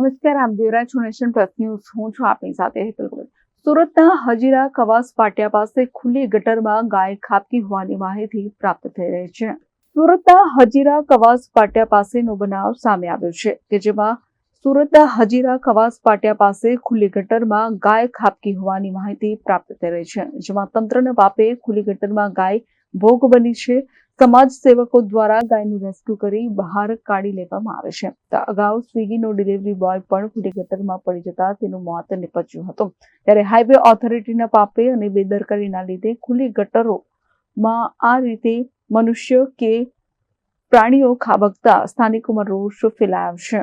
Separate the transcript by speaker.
Speaker 1: નમસ્કાર, આપ જોઈ રહ્યા છો નેશન પ્લસ ન્યૂઝ. હું છું આપની સાથે હેતલ સુરતના હજીરા કવાસ પાટિયા પાસે ખુલ્લી ગટરમાં ગાય ખાબકી હોવાની માહિતી પ્રાપ્ત થઈ રહી છે. સુરતના હજીરા કવાસ પાટિયા પાસેનો બનાવ સામે આવ્યો છે કે જેમાં સુરતના હજીરા કવાસ પાટિયા પાસે ખુલ્લી ગટરમાં ગાય ખાબકી હોવાની માહિતી પ્રાપ્ત થઈ રહી છે. જેમાં તંત્રના પાપે ખુલ્લી ગટરમાં ગાય ભોગ બની છે. સમાજ સેવકો દ્વારા ગાયનું રેસ્ક્યુ કરી બહાર કાઢી લેવામાં આવે છે. અગાઉ સ્વિગીનો ડિલિવરી બોય પણ ખુલ્લી ગટરમાં પડી જતા તેનું મોત નિપજ્યું હતું. ત્યારે હાઈવે ઓથોરિટીના પાપે અને બેદરકારીના લીધે ખુલ્લી ગટરોમાં આ રીતે મનુષ્ય કે પ્રાણીઓ ખાબકતા સ્થાનિકોમાં રોષ ફેલાયો છે.